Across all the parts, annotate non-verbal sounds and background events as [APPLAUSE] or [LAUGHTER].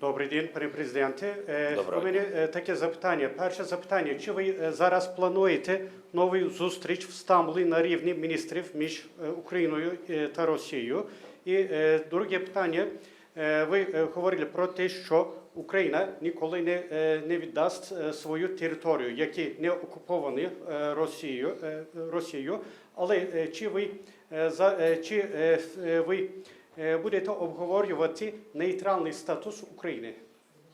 Добрий день, пане президенте. Е, Доброго У мене е, таке запитання. Перше запитання: чи ви е, зараз плануєте нову зустріч в Стамбулі на рівні міністрів між Україною та Росією? І друге питання: ви говорили про те, що Україна ніколи не, не віддасть свою територію, які не окуповані Росією, Росією. Але чи ви чи ви будете обговорювати нейтральний статус України?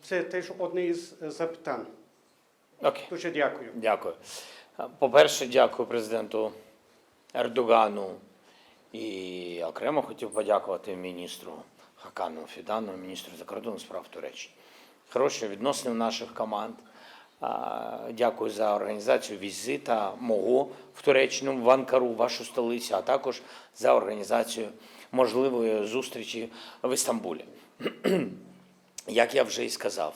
Це теж одне із е, запитань. Окей. Дуже дякую. Дякую. По-перше, дякую президенту Ердогану. І окремо хотів подякувати міністру Хакану Фідану, міністру закордонних справ Туреччини. Хороші відносини наших команд. Дякую за організацію візита мого в Туреччину, в Анкару, вашу столицю, а також за організацію можливої зустрічі в Істамбулі. [CLEARS THROAT] Як я вже і сказав,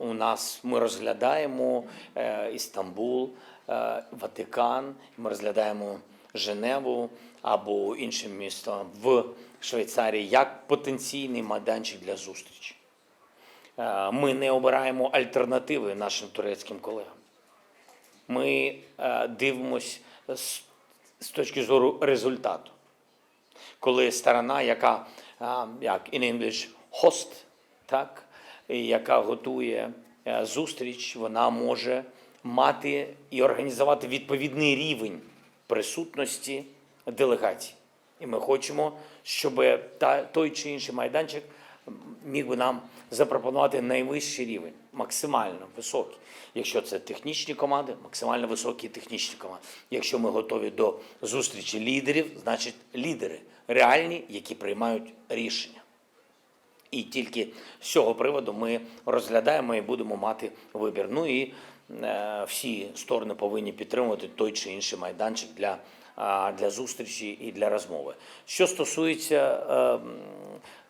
у нас ми розглядаємо е, Істамбул, е, Ватикан, ми розглядаємо Женеву або інше місто в Швейцарії як потенційний майданчик для зустрічі. Е, Ми не обираємо альтернативи нашим турецьким колегам. Ми е, дивимось з, точки зору результату коли сторона, яка як in English host, так, яка готує е, зустріч, вона може мати і організувати відповідний рівень присутності делегацій. І ми хочемо, щоб той чи інший майданчик міг би нам запропонувати найвищий рівень, максимально високий. Якщо це технічні команди, максимально високі технічні команди. Якщо ми готові до зустрічі лідерів, значить лідери реальні, які приймають рішення. І тільки з цього приводу ми розглядаємо і будемо мати вибір. Ну і всі сторони повинні підтримувати той чи інший майданчик для, для зустрічі і для розмови. Що стосується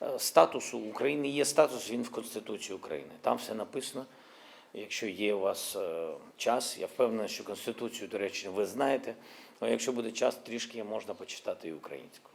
е, е, статусу України, є статус він в Конституції України. Там все написано. Якщо є у вас е, час, я впевнений, що Конституцію, до речі, ви знаєте. Але якщо буде час, трішки можна почитати і українську.